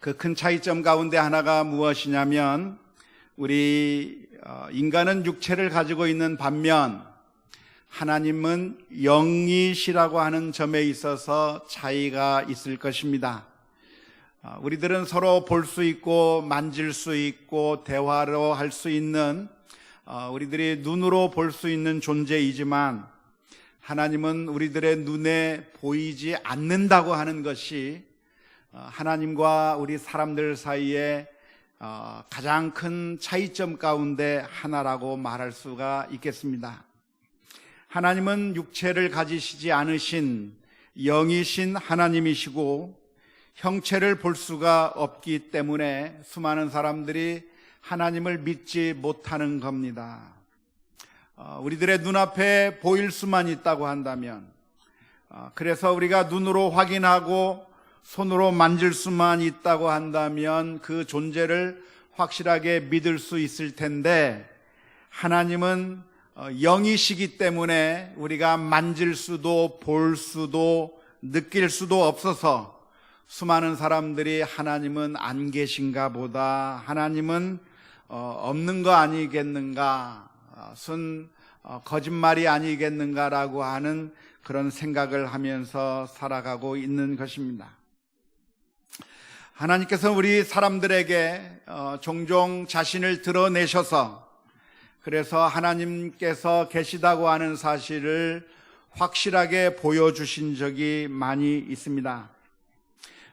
그 큰 차이점 가운데 하나가 무엇이냐면 우리 어, 인간은 육체를 가지고 있는 반면 하나님은 영이시라고 하는 점에 있어서 차이가 있을 것입니다. 어, 우리들은 서로 볼 수 있고 만질 수 있고 대화로 할 수 있는 어, 우리들이 눈으로 볼 수 있는 존재이지만 하나님은 우리들의 눈에 보이지 않는다고 하는 것이 어, 하나님과 우리 사람들 사이에 어, 가장 큰 차이점 가운데 하나라고 말할 수가 있겠습니다. 하나님은 육체를 가지시지 않으신 영이신 하나님이시고 형체를 볼 수가 없기 때문에 수많은 사람들이 하나님을 믿지 못하는 겁니다. 어, 우리들의 눈앞에 보일 수만 있다고 한다면, 어, 그래서 우리가 눈으로 확인하고 손으로 만질 수만 있다고 한다면 그 존재를 확실하게 믿을 수 있을 텐데, 하나님은 어, 영이시기 때문에 우리가 만질 수도 볼 수도 느낄 수도 없어서 수많은 사람들이 하나님은 안 계신가 보다. 하나님은 어, 없는 거 아니겠는가. 어, 순 어, 거짓말이 아니겠는가라고 하는 그런 생각을 하면서 살아가고 있는 것입니다. 하나님께서 우리 사람들에게 어, 종종 자신을 드러내셔서 그래서 하나님께서 계시다고 하는 사실을 확실하게 보여주신 적이 많이 있습니다.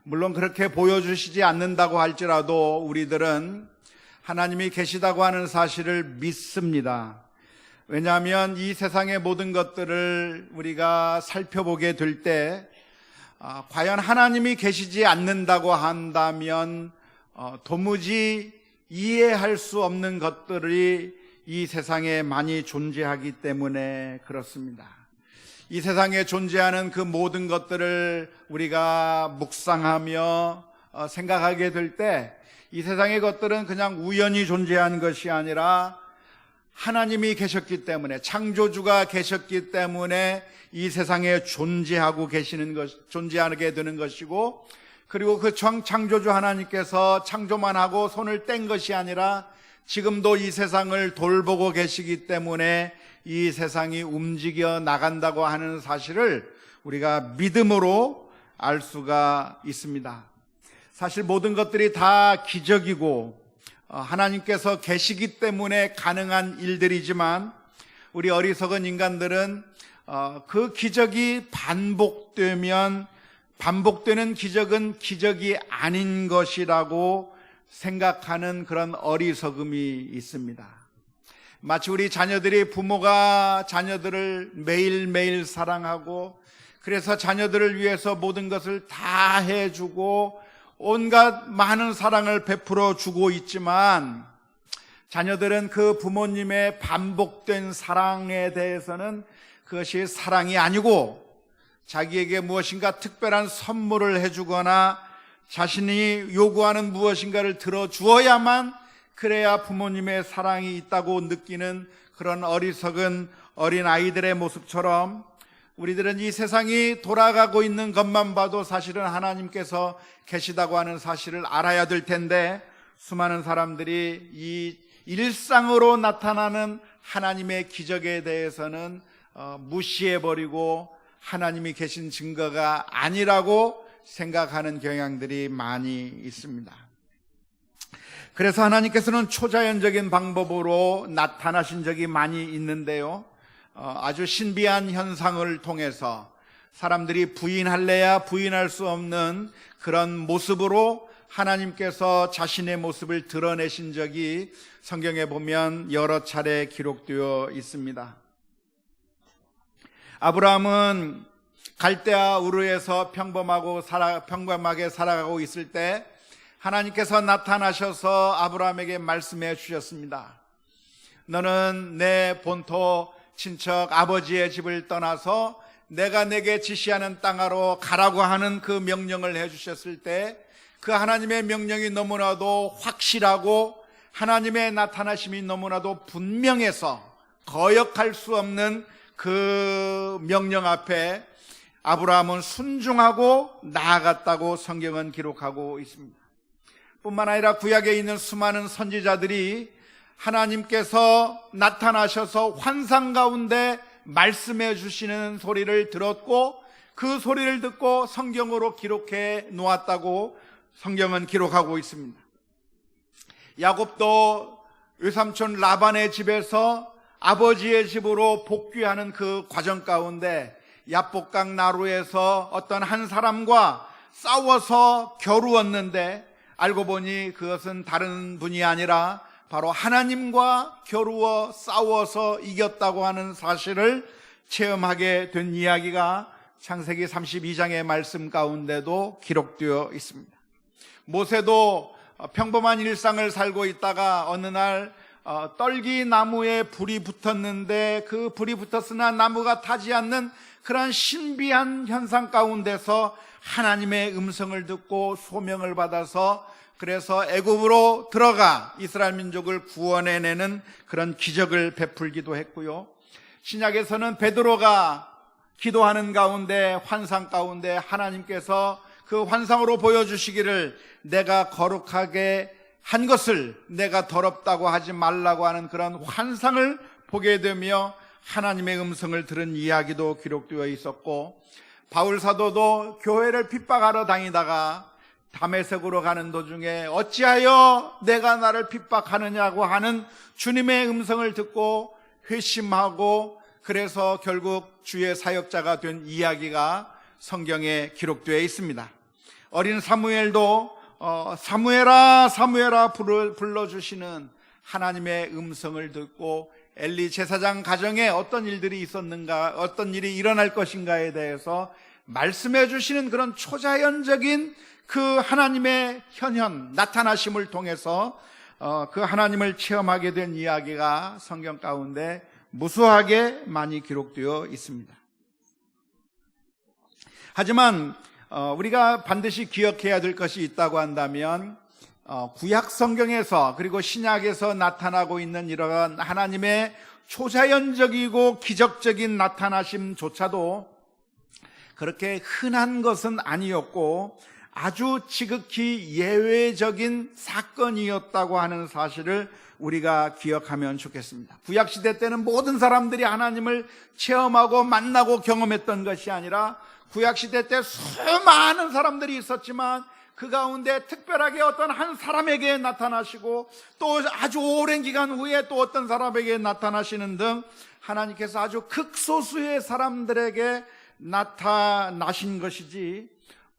물론 그렇게 보여주시지 않는다고 할지라도 우리들은 하나님이 계시다고 하는 사실을 믿습니다. 왜냐하면 이 세상의 모든 것들을 우리가 살펴보게 될 때, 아, 과연 하나님이 계시지 않는다고 한다면, 어, 도무지 이해할 수 없는 것들이 이 세상에 많이 존재하기 때문에 그렇습니다. 이 세상에 존재하는 그 모든 것들을 우리가 묵상하며 어, 생각하게 될 때, 이 세상의 것들은 그냥 우연히 존재한 것이 아니라 하나님이 계셨기 때문에 창조주가 계셨기 때문에 이 세상에 존재하고 계시는 것 존재하게 되는 것이고 그리고 그 창조주 하나님께서 창조만 하고 손을 뗀 것이 아니라 지금도 이 세상을 돌보고 계시기 때문에 이 세상이 움직여 나간다고 하는 사실을 우리가 믿음으로 알 수가 있습니다. 사실 모든 것들이 다 기적이고 어, 하나님께서 계시기 때문에 가능한 일들이지만 우리 어리석은 인간들은 어, 그 기적이 반복되면 반복되는 기적은 기적이 아닌 것이라고 생각하는 그런 어리석음이 있습니다. 마치 우리 자녀들이 부모가 자녀들을 매일매일 사랑하고 그래서 자녀들을 위해서 모든 것을 다 해주고 온갖 많은 사랑을 베풀어 주고 있지만 자녀들은 그 부모님의 반복된 사랑에 대해서는 그것이 사랑이 아니고 자기에게 무엇인가 특별한 선물을 해주거나 자신이 요구하는 무엇인가를 들어주어야만 그래야 부모님의 사랑이 있다고 느끼는 그런 어리석은 어린 아이들의 모습처럼 우리들은 이 세상이 돌아가고 있는 것만 봐도 사실은 하나님께서 계시다고 하는 사실을 알아야 될 텐데 수많은 사람들이 이 일상으로 나타나는 하나님의 기적에 대해서는 어, 무시해버리고 하나님이 계신 증거가 아니라고 생각하는 경향들이 많이 있습니다. 그래서 하나님께서는 초자연적인 방법으로 나타나신 적이 많이 있는데요. 어, 아주 신비한 현상을 통해서 사람들이 부인할래야 부인할 수 없는 그런 모습으로 하나님께서 자신의 모습을 드러내신 적이 성경에 보면 여러 차례 기록되어 있습니다. 아브라함은 갈대아 우르에서 평범하고 살아, 평범하게 살아가고 있을 때 하나님께서 나타나셔서 아브라함에게 말씀해 주셨습니다. 너는 내 본토 친척 아버지의 집을 떠나서 내가 내게 지시하는 땅으로 가라고 하는 그 명령을 해 주셨을 때 그 하나님의 명령이 너무나도 확실하고 하나님의 나타나심이 너무나도 분명해서 거역할 수 없는 그 명령 앞에 아브라함은 순종하고 나아갔다고 성경은 기록하고 있습니다. 뿐만 아니라 구약에 있는 수많은 선지자들이 하나님께서 나타나셔서 환상 가운데 말씀해 주시는 소리를 들었고 그 소리를 듣고 성경으로 기록해 놓았다고 성경은 기록하고 있습니다. 야곱도 외삼촌 라반의 집에서 아버지의 집으로 복귀하는 그 과정 가운데 야복강 나루에서 어떤 한 사람과 싸워서 겨루었는데 알고 보니 그것은 다른 분이 아니라 바로 하나님과 겨루어 싸워서 이겼다고 하는 사실을 체험하게 된 이야기가 창세기 32장의 말씀 가운데도 기록되어 있습니다. 모세도 평범한 일상을 살고 있다가 어느 날 어, 떨기 나무에 불이 붙었는데 그 불이 붙었으나 나무가 타지 않는 그러한 신비한 현상 가운데서 하나님의 음성을 듣고 소명을 받아서 그래서 애굽으로 들어가 이스라엘 민족을 구원해내는 그런 기적을 베풀기도 했고요. 신약에서는 베드로가 기도하는 가운데 환상 가운데 하나님께서 그 환상으로 보여주시기를 내가 거룩하게 한 것을 내가 더럽다고 하지 말라고 하는 그런 환상을 보게 되며 하나님의 음성을 들은 이야기도 기록되어 있었고 바울 사도도 교회를 핍박하러 다니다가 담에색으로 가는 도중에 어찌하여 내가 나를 핍박하느냐고 하는 주님의 음성을 듣고 회심하고 그래서 결국 주의 사역자가 된 이야기가 성경에 기록되어 있습니다. 어린 사무엘도 어, 사무엘아 사무엘아 불러, 불러주시는 하나님의 음성을 듣고 엘리 제사장 가정에 어떤 일들이 있었는가 어떤 일이 일어날 것인가에 대해서 말씀해 주시는 그런 초자연적인 그 하나님의 현현 나타나심을 통해서 어, 그 하나님을 체험하게 된 이야기가 성경 가운데 무수하게 많이 기록되어 있습니다. 하지만 어, 우리가 반드시 기억해야 될 것이 있다고 한다면 어, 구약 성경에서 그리고 신약에서 나타나고 있는 이러한 하나님의 초자연적이고 기적적인 나타나심조차도 그렇게 흔한 것은 아니었고 아주 지극히 예외적인 사건이었다고 하는 사실을 우리가 기억하면 좋겠습니다. 구약 시대 때는 모든 사람들이 하나님을 체험하고 만나고 경험했던 것이 아니라 구약 시대 때 수많은 사람들이 있었지만 그 가운데 특별하게 어떤 한 사람에게 나타나시고 또 아주 오랜 기간 후에 또 어떤 사람에게 나타나시는 등 하나님께서 아주 극소수의 사람들에게 나타나신 것이지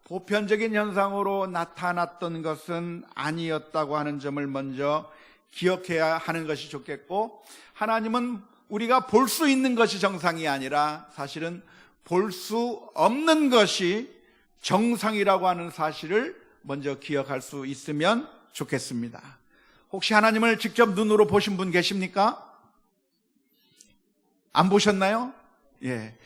보편적인 현상으로 나타났던 것은 아니었다고 하는 점을 먼저 기억해야 하는 것이 좋겠고 하나님은 우리가 볼 수 있는 것이 정상이 아니라 사실은 볼 수 없는 것이 정상이라고 하는 사실을 먼저 기억할 수 있으면 좋겠습니다. 혹시 하나님을 직접 눈으로 보신 분 계십니까? 안 보셨나요? 예.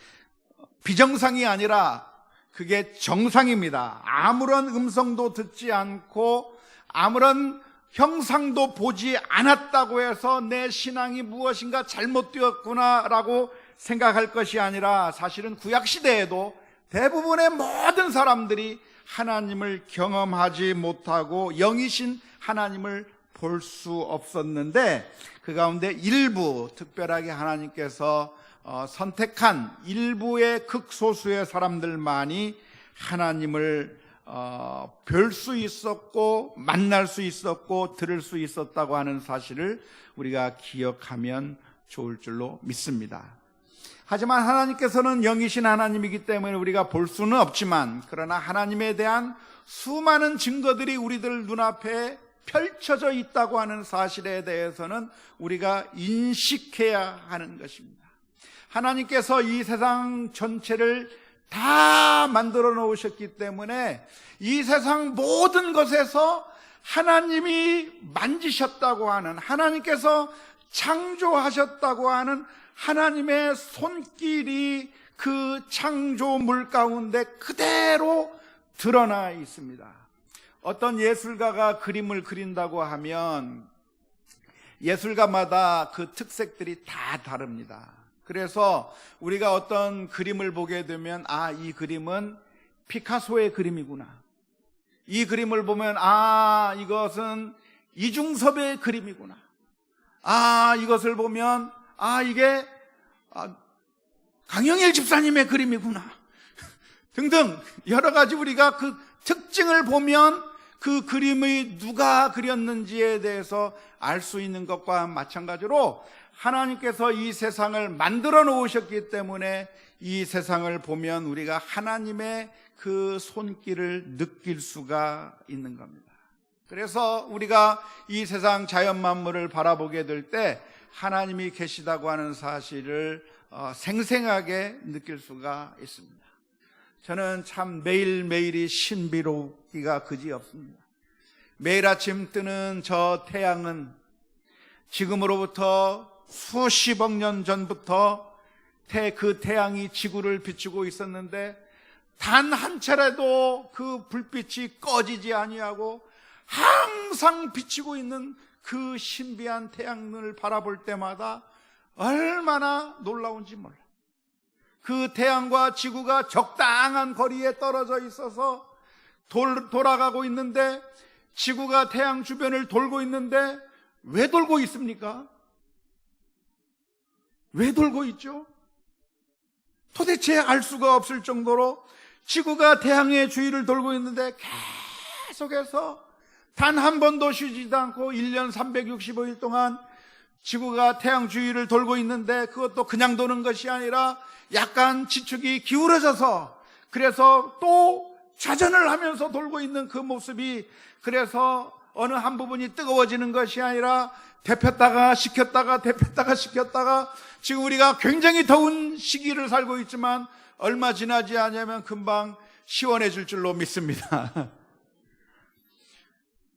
비정상이 아니라 그게 정상입니다. 아무런 음성도 듣지 않고 아무런 형상도 보지 않았다고 해서 내 신앙이 무엇인가 잘못되었구나라고 생각할 것이 아니라 사실은 구약시대에도 대부분의 모든 사람들이 하나님을 경험하지 못하고 영이신 하나님을 볼 수 없었는데 그 가운데 일부 특별하게 하나님께서 어, 선택한 일부의 극소수의 사람들만이 하나님을 어, 별 수 있었고 만날 수 있었고 들을 수 있었다고 하는 사실을 우리가 기억하면 좋을 줄로 믿습니다. 하지만 하나님께서는 영이신 하나님이기 때문에 우리가 볼 수는 없지만 그러나 하나님에 대한 수많은 증거들이 우리들 눈앞에 펼쳐져 있다고 하는 사실에 대해서는 우리가 인식해야 하는 것입니다. 하나님께서 이 세상 전체를 다 만들어 놓으셨기 때문에 이 세상 모든 것에서 하나님이 만지셨다고 하는 하나님께서 창조하셨다고 하는 하나님의 손길이 그 창조물 가운데 그대로 드러나 있습니다. 어떤 예술가가 그림을 그린다고 하면 예술가마다 그 특색들이 다 다릅니다. 그래서 우리가 어떤 그림을 보게 되면 아, 이 그림은 피카소의 그림이구나. 이 그림을 보면 아 이것은 이중섭의 그림이구나. 아 이것을 보면 아 이게 아, 강영일 집사님의 그림이구나. 등등 여러 가지 우리가 그 특징을 보면 그 그림의 누가 그렸는지에 대해서 알 수 있는 것과 마찬가지로 하나님께서 이 세상을 만들어 놓으셨기 때문에 이 세상을 보면 우리가 하나님의 그 손길을 느낄 수가 있는 겁니다. 그래서 우리가 이 세상 자연 만물을 바라보게 될 때 하나님이 계시다고 하는 사실을 어, 생생하게 느낄 수가 있습니다. 저는 참 매일매일이 신비롭기가 그지 없습니다. 매일 아침 뜨는 저 태양은 지금으로부터 수십억 년 전부터 태, 그 태양이 지구를 비추고 있었는데 단 한 차례도 그 불빛이 꺼지지 아니하고 항상 비치고 있는 그 신비한 태양을 바라볼 때마다 얼마나 놀라운지 몰라. 그 태양과 지구가 적당한 거리에 떨어져 있어서 돌, 돌아가고 있는데 지구가 태양 주변을 돌고 있는데 왜 돌고 있습니까? 왜 돌고 있죠? 도대체 알 수가 없을 정도로 지구가 태양의 주위를 돌고 있는데 계속해서 단 한 번도 쉬지도 않고 1년 365일 동안 지구가 태양 주위를 돌고 있는데 그것도 그냥 도는 것이 아니라 약간 지축이 기울어져서 그래서 또 좌전을 하면서 돌고 있는 그 모습이 그래서 어느 한 부분이 뜨거워지는 것이 아니라 데폈다가 식혔다가 데폈다가 식혔다가 지금 우리가 굉장히 더운 시기를 살고 있지만 얼마 지나지 않으면 금방 시원해질 줄로 믿습니다.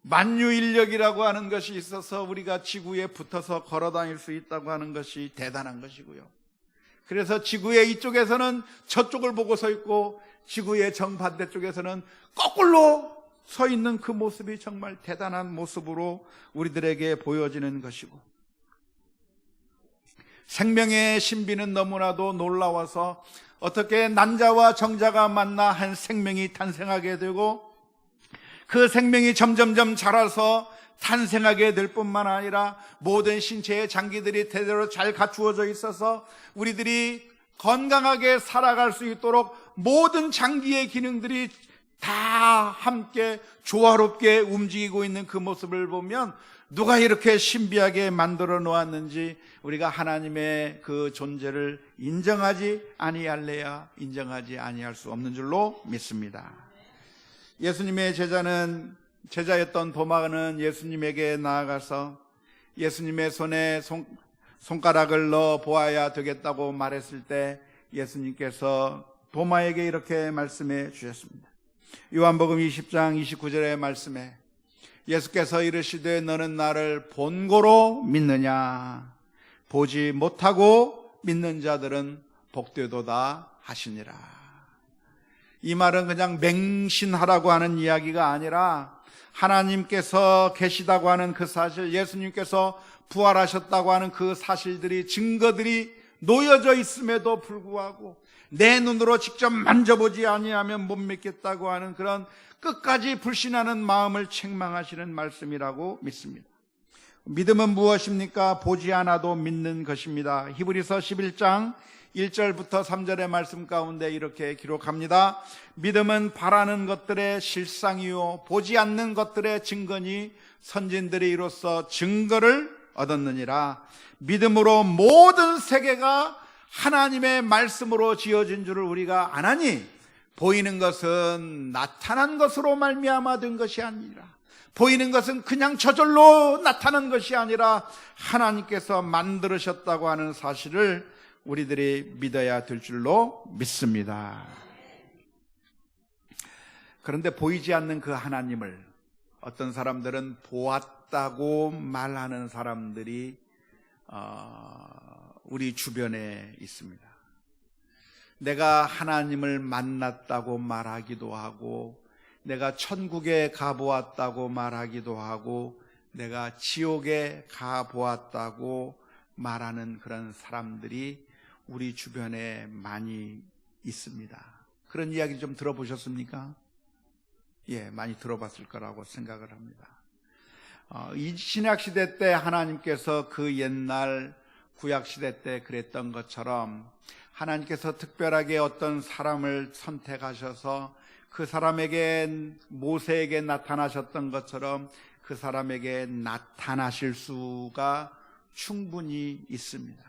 만유인력이라고 하는 것이 있어서 우리가 지구에 붙어서 걸어 다닐 수 있다고 하는 것이 대단한 것이고요. 그래서 지구의 이쪽에서는 저쪽을 보고 서 있고 지구의 정반대 쪽에서는 거꾸로 서 있는 그 모습이 정말 대단한 모습으로 우리들에게 보여지는 것이고 생명의 신비는 너무나도 놀라워서 어떻게 난자와 정자가 만나 한 생명이 탄생하게 되고 그 생명이 점점점 자라서 탄생하게 될 뿐만 아니라 모든 신체의 장기들이 대대로 잘 갖추어져 있어서 우리들이 건강하게 살아갈 수 있도록 모든 장기의 기능들이 다 함께 조화롭게 움직이고 있는 그 모습을 보면 누가 이렇게 신비하게 만들어 놓았는지 우리가 하나님의 그 존재를 인정하지 아니할래야 인정하지 아니할 수 없는 줄로 믿습니다. 예수님의 제자는 제자였던 도마는 예수님에게 나아가서 예수님의 손에 손, 손가락을 넣어 보아야 되겠다고 말했을 때 예수님께서 도마에게 이렇게 말씀해 주셨습니다. 요한복음 20장 29절의 말씀에 예수께서 이르시되 너는 나를 본고로 믿느냐 보지 못하고 믿는 자들은 복되도다 하시니라. 이 말은 그냥 맹신하라고 하는 이야기가 아니라 하나님께서 계시다고 하는 그 사실, 예수님께서 부활하셨다고 하는 그 사실들이 증거들이 놓여져 있음에도 불구하고 내 눈으로 직접 만져보지 아니하면 못 믿겠다고 하는 그런 끝까지 불신하는 마음을 책망하시는 말씀이라고 믿습니다. 믿음은 무엇입니까? 보지 않아도 믿는 것입니다. 히브리서 11장 1절부터 3절의 말씀 가운데 이렇게 기록합니다. 믿음은 바라는 것들의 실상이요 보지 않는 것들의 증거니 선진들이 이로써 증거를 얻었느니라. 믿음으로 모든 세계가 하나님의 말씀으로 지어진 줄을 우리가 아나니 보이는 것은 나타난 것으로 말미암아 된 것이 아니라 보이는 것은 그냥 저절로 나타난 것이 아니라 하나님께서 만들으셨다고 하는 사실을 우리들이 믿어야 될 줄로 믿습니다. 그런데 보이지 않는 그 하나님을 어떤 사람들은 보았다고 말하는 사람들이 어, 우리 주변에 있습니다. 내가 하나님을 만났다고 말하기도 하고, 내가 천국에 가보았다고 말하기도 하고, 내가 지옥에 가보았다고 말하는 그런 사람들이 우리 주변에 많이 있습니다. 그런 이야기 좀 들어보셨습니까? 예, 많이 들어봤을 거라고 생각을 합니다. 어, 이 신약 시대 때 하나님께서 그 옛날 구약 시대 때 그랬던 것처럼 하나님께서 특별하게 어떤 사람을 선택하셔서 그 사람에게 모세에게 나타나셨던 것처럼 그 사람에게 나타나실 수가 충분히 있습니다.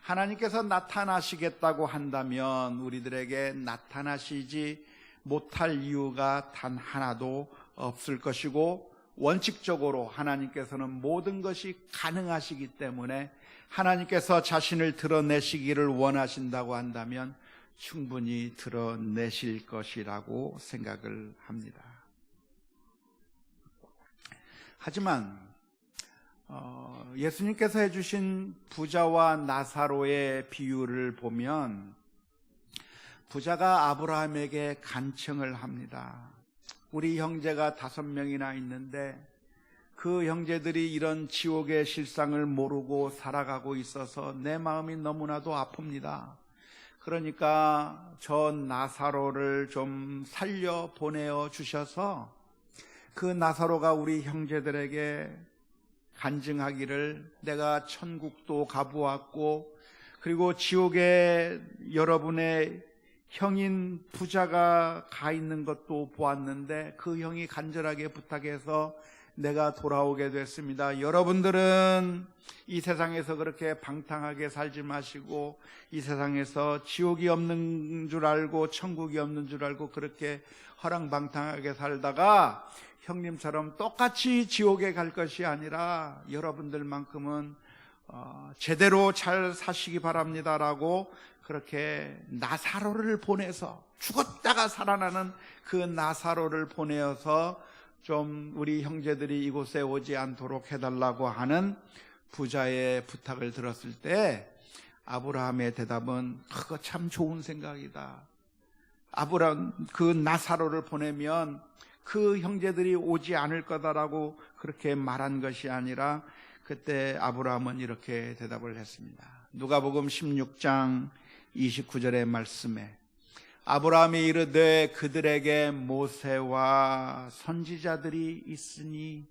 하나님께서 나타나시겠다고 한다면 우리들에게 나타나시지 못할 이유가 단 하나도 없을 것이고 원칙적으로 하나님께서는 모든 것이 가능하시기 때문에 하나님께서 자신을 드러내시기를 원하신다고 한다면 충분히 드러내실 것이라고 생각을 합니다. 하지만 어, 예수님께서 해주신 부자와 나사로의 비유를 보면 부자가 아브라함에게 간청을 합니다. 우리 형제가 다섯 명이나 있는데 그 형제들이 이런 지옥의 실상을 모르고 살아가고 있어서 내 마음이 너무나도 아픕니다. 그러니까 저 나사로를 좀 살려 보내어 주셔서 그 나사로가 우리 형제들에게 간증하기를 내가 천국도 가보았고 그리고 지옥에 여러분의 형인 부자가 가 있는 것도 보았는데 그 형이 간절하게 부탁해서 내가 돌아오게 됐습니다. 여러분들은 이 세상에서 그렇게 방탕하게 살지 마시고 이 세상에서 지옥이 없는 줄 알고 천국이 없는 줄 알고 그렇게 허랑방탕하게 살다가 형님처럼 똑같이 지옥에 갈 것이 아니라 여러분들만큼은 어, 제대로 잘 사시기 바랍니다라고 그렇게 나사로를 보내서 죽었다가 살아나는 그 나사로를 보내어서 좀 우리 형제들이 이곳에 오지 않도록 해달라고 하는 부자의 부탁을 들었을 때 아브라함의 대답은 그거 참 좋은 생각이다. 아브라함 그 나사로를 보내면 그 형제들이 오지 않을 거다라고 그렇게 말한 것이 아니라 그때 아브라함은 이렇게 대답을 했습니다. 누가복음 16장 29절의 말씀에 아브라함이 이르되 그들에게 모세와 선지자들이 있으니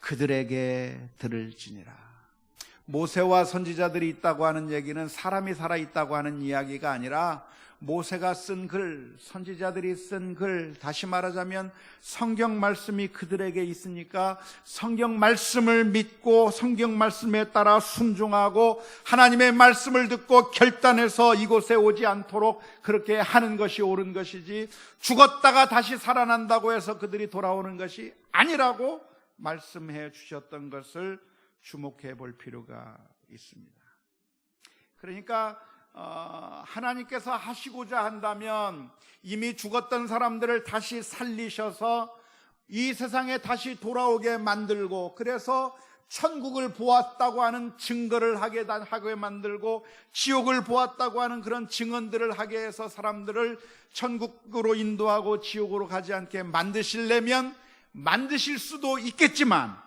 그들에게 들을지니라. 모세와 선지자들이 있다고 하는 얘기는 사람이 살아 있다고 하는 이야기가 아니라 모세가 쓴 글, 선지자들이 쓴 글, 다시 말하자면 성경 말씀이 그들에게 있으니까 성경 말씀을 믿고 성경 말씀에 따라 순종하고 하나님의 말씀을 듣고 결단해서 이곳에 오지 않도록 그렇게 하는 것이 옳은 것이지 죽었다가 다시 살아난다고 해서 그들이 돌아오는 것이 아니라고 말씀해 주셨던 것을 주목해 볼 필요가 있습니다. 그러니까 어, 하나님께서 하시고자 한다면 이미 죽었던 사람들을 다시 살리셔서 이 세상에 다시 돌아오게 만들고 그래서 천국을 보았다고 하는 증거를 하게, 하게 만들고 지옥을 보았다고 하는 그런 증언들을 하게 해서 사람들을 천국으로 인도하고 지옥으로 가지 않게 만드시려면 만드실 수도 있겠지만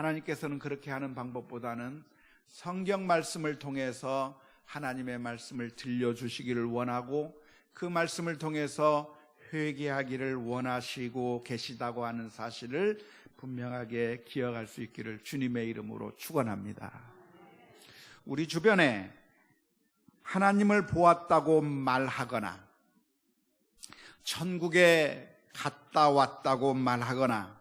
하나님께서는 그렇게 하는 방법보다는 성경 말씀을 통해서 하나님의 말씀을 들려주시기를 원하고 그 말씀을 통해서 회개하기를 원하시고 계시다고 하는 사실을 분명하게 기억할 수 있기를 주님의 이름으로 축원합니다. 우리 주변에 하나님을 보았다고 말하거나 천국에 갔다 왔다고 말하거나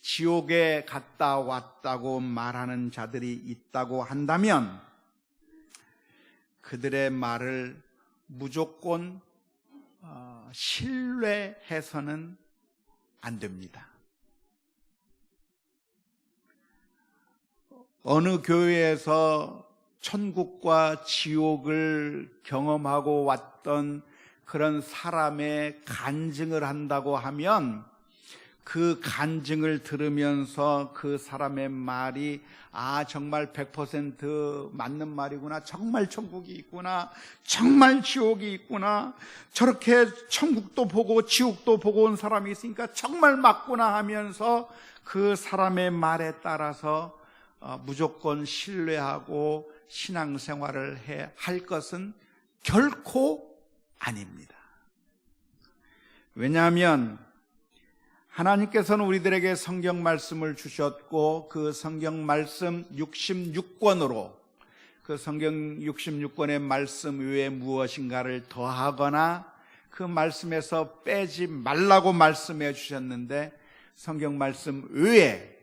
지옥에 갔다 왔다고 말하는 자들이 있다고 한다면 그들의 말을 무조건 어, 신뢰해서는 안 됩니다. 어느 교회에서 천국과 지옥을 경험하고 왔던 그런 사람의 간증을 한다고 하면 그 간증을 들으면서 그 사람의 말이 아 정말 100% 맞는 말이구나. 정말 천국이 있구나. 정말 지옥이 있구나. 저렇게 천국도 보고 지옥도 보고 온 사람이 있으니까 정말 맞구나 하면서 그 사람의 말에 따라서 어, 무조건 신뢰하고 신앙생활을 해 할 것은 결코 아닙니다. 왜냐하면 하나님께서는 우리들에게 성경 말씀을 주셨고 그 성경 말씀 66권으로 그 성경 66권의 말씀 외에 무엇인가를 더하거나 그 말씀에서 빼지 말라고 말씀해 주셨는데 성경 말씀 외에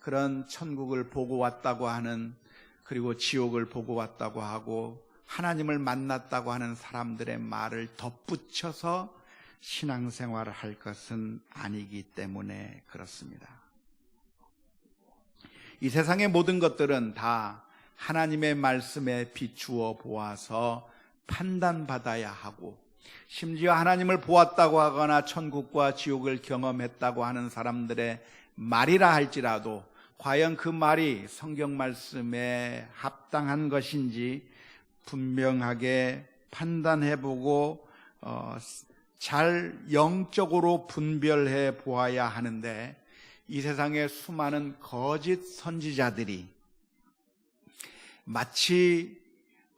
그런 천국을 보고 왔다고 하는 그리고 지옥을 보고 왔다고 하고 하나님을 만났다고 하는 사람들의 말을 덧붙여서 신앙생활을 할 것은 아니기 때문에 그렇습니다. 이 세상의 모든 것들은 다 하나님의 말씀에 비추어 보아서 판단받아야 하고 심지어 하나님을 보았다고 하거나 천국과 지옥을 경험했다고 하는 사람들의 말이라 할지라도 과연 그 말이 성경 말씀에 합당한 것인지 분명하게 판단해 보고 어, 잘 영적으로 분별해 보아야 하는데 이 세상에 수많은 거짓 선지자들이 마치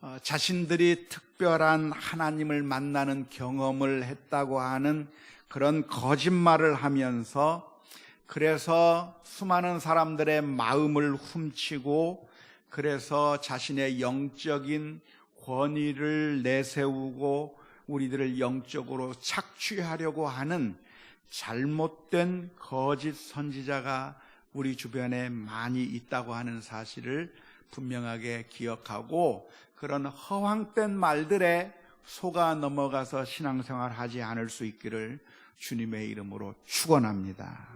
어, 자신들이 특별한 하나님을 만나는 경험을 했다고 하는 그런 거짓말을 하면서 그래서 수많은 사람들의 마음을 훔치고 그래서 자신의 영적인 권위를 내세우고 우리들을 영적으로 착취하려고 하는 잘못된 거짓 선지자가 우리 주변에 많이 있다고 하는 사실을 분명하게 기억하고 그런 허황된 말들에 속아 넘어가서 신앙생활 하지 않을 수 있기를 주님의 이름으로 축원합니다.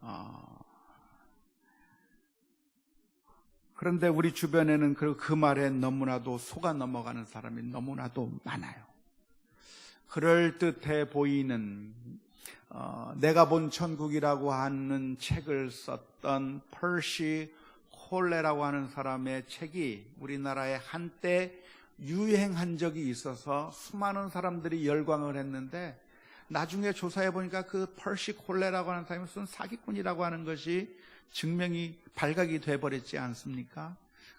어, 그런데 우리 주변에는 그, 그 말에 너무나도 속아 넘어가는 사람이 너무나도 많아요. 그럴 듯해 보이는 어, 내가 본 천국이라고 하는 책을 썼던 펄시 콜레라고 하는 사람의 책이 우리나라에 한때 유행한 적이 있어서 수많은 사람들이 열광을 했는데 나중에 조사해 보니까 그 펄시 콜레라고 하는 사람이 무슨 사기꾼이라고 하는 것이 증명이 발각이 돼 버렸지 않습니까?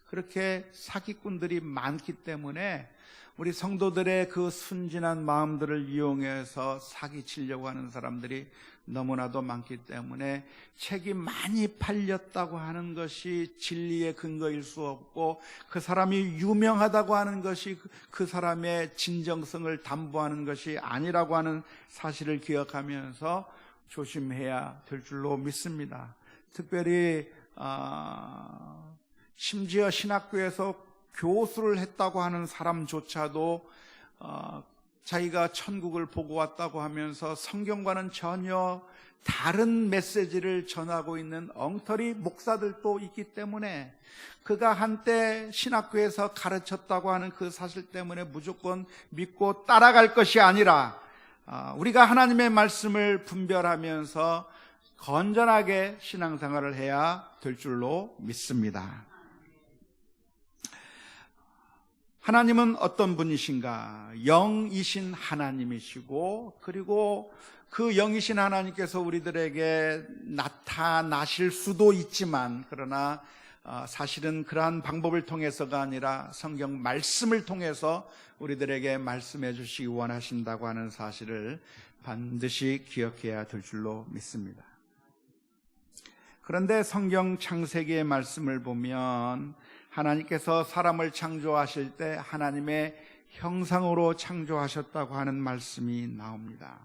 그렇게 사기꾼들이 많기 때문에 우리 성도들의 그 순진한 마음들을 이용해서 사기치려고 하는 사람들이 너무나도 많기 때문에 책이 많이 팔렸다고 하는 것이 진리의 근거일 수 없고 그 사람이 유명하다고 하는 것이 그 사람의 진정성을 담보하는 것이 아니라고 하는 사실을 기억하면서 조심해야 될 줄로 믿습니다. 특별히 아, 심지어 신학교에서 교수를 했다고 하는 사람조차도 어, 자기가 천국을 보고 왔다고 하면서 성경과는 전혀 다른 메시지를 전하고 있는 엉터리 목사들도 있기 때문에 그가 한때 신학교에서 가르쳤다고 하는 그 사실 때문에 무조건 믿고 따라갈 것이 아니라 어, 우리가 하나님의 말씀을 분별하면서 건전하게 신앙생활을 해야 될 줄로 믿습니다. 하나님은 어떤 분이신가? 영이신 하나님이시고, 그리고 그 영이신 하나님께서 우리들에게 나타나실 수도 있지만, 그러나 어, 사실은 그러한 방법을 통해서가 아니라 성경 말씀을 통해서 우리들에게 말씀해 주시기 원하신다고 하는 사실을 반드시 기억해야 될 줄로 믿습니다. 그런데 성경 창세기의 말씀을 보면 하나님께서 사람을 창조하실 때 하나님의 형상으로 창조하셨다고 하는 말씀이 나옵니다.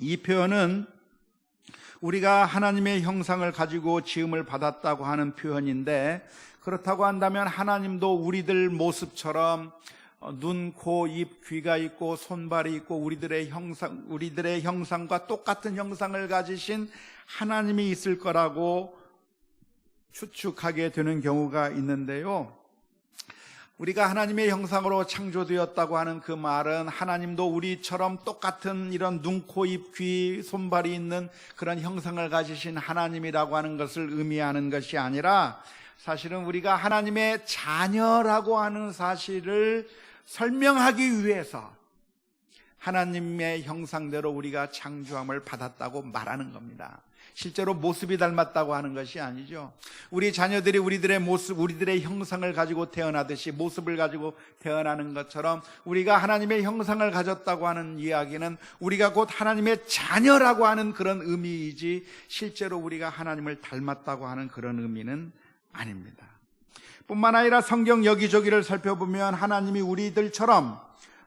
이 표현은 우리가 하나님의 형상을 가지고 지음을 받았다고 하는 표현인데 그렇다고 한다면 하나님도 우리들 모습처럼 눈, 코, 입, 귀가 있고 손발이 있고 우리들의 형상 우리들의 형상과 똑같은 형상을 가지신 하나님이 있을 거라고 추측하게 되는 경우가 있는데요. 우리가 하나님의 형상으로 창조되었다고 하는 그 말은 하나님도 우리처럼 똑같은 이런 눈, 코, 입, 귀, 손발이 있는 그런 형상을 가지신 하나님이라고 하는 것을 의미하는 것이 아니라 사실은 우리가 하나님의 자녀라고 하는 사실을 설명하기 위해서 하나님의 형상대로 우리가 창조함을 받았다고 말하는 겁니다. 실제로 모습이 닮았다고 하는 것이 아니죠. 우리 자녀들이 우리들의 모습, 우리들의 형상을 가지고 태어나듯이 모습을 가지고 태어나는 것처럼 우리가 하나님의 형상을 가졌다고 하는 이야기는 우리가 곧 하나님의 자녀라고 하는 그런 의미이지 실제로 우리가 하나님을 닮았다고 하는 그런 의미는 아닙니다. 뿐만 아니라 성경 여기저기를 살펴보면 하나님이 우리들처럼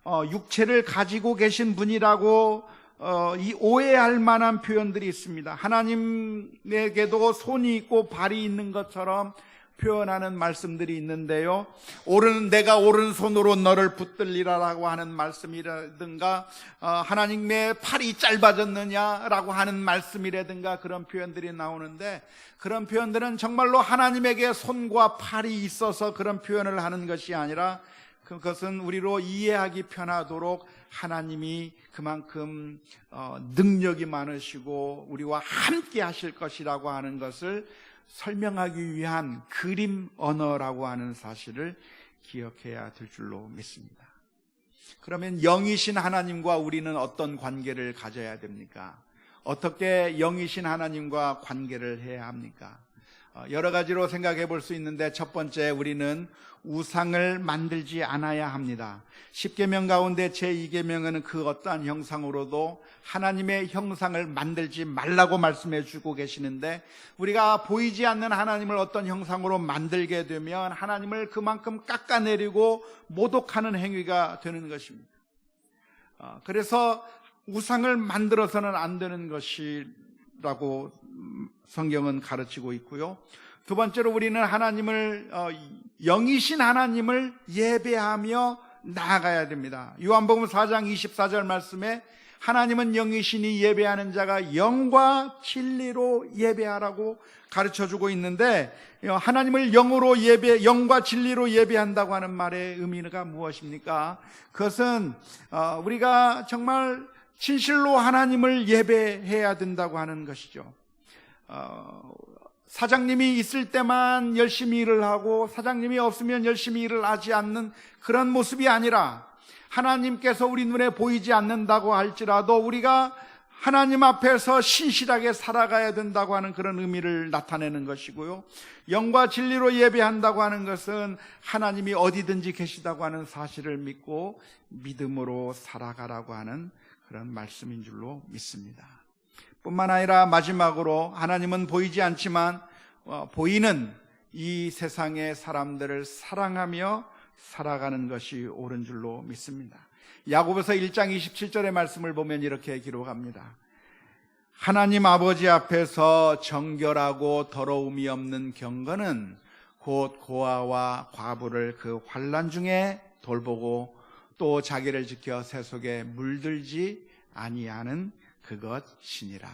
어, 육체를 가지고 계신 분이라고 어, 이 오해할 만한 표현들이 있습니다. 하나님에게도 손이 있고 발이 있는 것처럼 표현하는 말씀들이 있는데요. 오른 내가 오른손으로 너를 붙들리라라고 하는 말씀이라든가 어, 하나님의 팔이 짧아졌느냐라고 하는 말씀이라든가 그런 표현들이 나오는데 그런 표현들은 정말로 하나님에게 손과 팔이 있어서 그런 표현을 하는 것이 아니라 그것은 우리로 이해하기 편하도록 하나님이 그만큼 어, 능력이 많으시고 우리와 함께 하실 것이라고 하는 것을 설명하기 위한 그림 언어라고 하는 사실을 기억해야 될 줄로 믿습니다. 그러면 영이신 하나님과 우리는 어떤 관계를 가져야 됩니까? 어떻게 영이신 하나님과 관계를 해야 합니까? 어, 여러 가지로 생각해 볼 수 있는데 첫 번째 우리는 우상을 만들지 않아야 합니다. 10계명 가운데 제2계명은 그 어떠한 형상으로도 하나님의 형상을 만들지 말라고 말씀해 주고 계시는데 우리가 보이지 않는 하나님을 어떤 형상으로 만들게 되면 하나님을 그만큼 깎아내리고 모독하는 행위가 되는 것입니다. 어, 그래서 우상을 만들어서는 안 되는 것이라고 성경은 가르치고 있고요. 두 번째로 우리는 하나님을 어, 영이신 하나님을 예배하며 나아가야 됩니다. 요한복음 4장 24절 말씀에 하나님은 영이시니 예배하는 자가 영과 진리로 예배하라고 가르쳐 주고 있는데 어, 하나님을 영으로 예배 영과 진리로 예배한다고 하는 말의 의미가 무엇입니까? 그것은 어, 우리가 정말 진실로 하나님을 예배해야 된다고 하는 것이죠. 어, 사장님이 있을 때만 열심히 일을 하고 사장님이 없으면 열심히 일을 하지 않는 그런 모습이 아니라 하나님께서 우리 눈에 보이지 않는다고 할지라도 우리가 하나님 앞에서 신실하게 살아가야 된다고 하는 그런 의미를 나타내는 것이고요. 영과 진리로 예배한다고 하는 것은 하나님이 어디든지 계시다고 하는 사실을 믿고 믿음으로 살아가라고 하는 그런 말씀인 줄로 믿습니다. 뿐만 아니라 마지막으로 하나님은 보이지 않지만 어, 보이는 이 세상의 사람들을 사랑하며 살아가는 것이 옳은 줄로 믿습니다. 야고보서 1장 27절의 말씀을 보면 이렇게 기록합니다. 하나님 아버지 앞에서 정결하고 더러움이 없는 경건은 곧 고아와 과부를 그 환란 중에 돌보고 또 자기를 지켜 세속에 물들지 아니하는 그것이니라.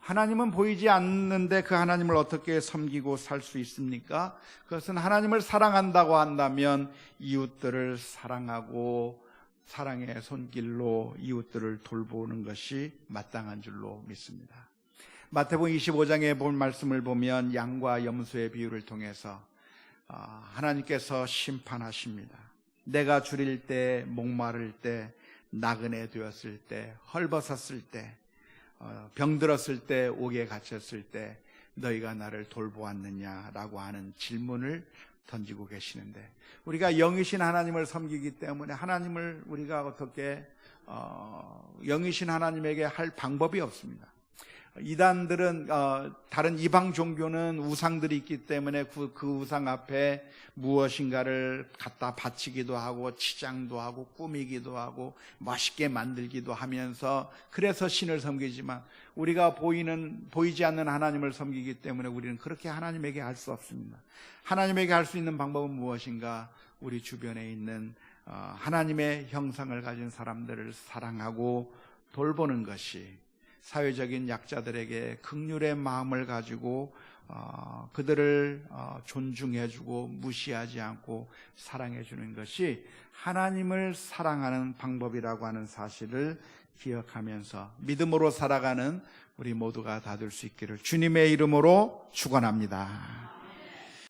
하나님은 보이지 않는데 그 하나님을 어떻게 섬기고 살 수 있습니까? 그것은 하나님을 사랑한다고 한다면 이웃들을 사랑하고 사랑의 손길로 이웃들을 돌보는 것이 마땅한 줄로 믿습니다. 마태복음 25장에 본 말씀을 보면 양과 염소의 비유를 통해서 아, 하나님께서 심판하십니다. 내가 줄일 때, 목마를 때, 나그네 되었을 때, 헐벗었을 때, 어, 병들었을 때, 옥에 갇혔을 때, 너희가 나를 돌보았느냐라고 하는 질문을 던지고 계시는데, 우리가 영이신 하나님을 섬기기 때문에 하나님을 우리가 어떻게, 어, 영이신 하나님에게 할 방법이 없습니다. 이단들은 어, 다른 이방 종교는 우상들이 있기 때문에 그, 그, 우상 앞에 무엇인가를 갖다 바치기도 하고 치장도 하고 꾸미기도 하고 멋있게 만들기도 하면서 그래서 신을 섬기지만 우리가 보이는 보이지 않는 하나님을 섬기기 때문에 우리는 그렇게 하나님에게 할 수 없습니다. 하나님에게 할 수 있는 방법은 무엇인가? 우리 주변에 있는 어, 하나님의 형상을 가진 사람들을 사랑하고 돌보는 것이 사회적인 약자들에게 극률의 마음을 가지고 어, 그들을 어, 존중해주고 무시하지 않고 사랑해주는 것이 하나님을 사랑하는 방법이라고 하는 사실을 기억하면서 믿음으로 살아가는 우리 모두가 다 될 수 있기를 주님의 이름으로 축원합니다.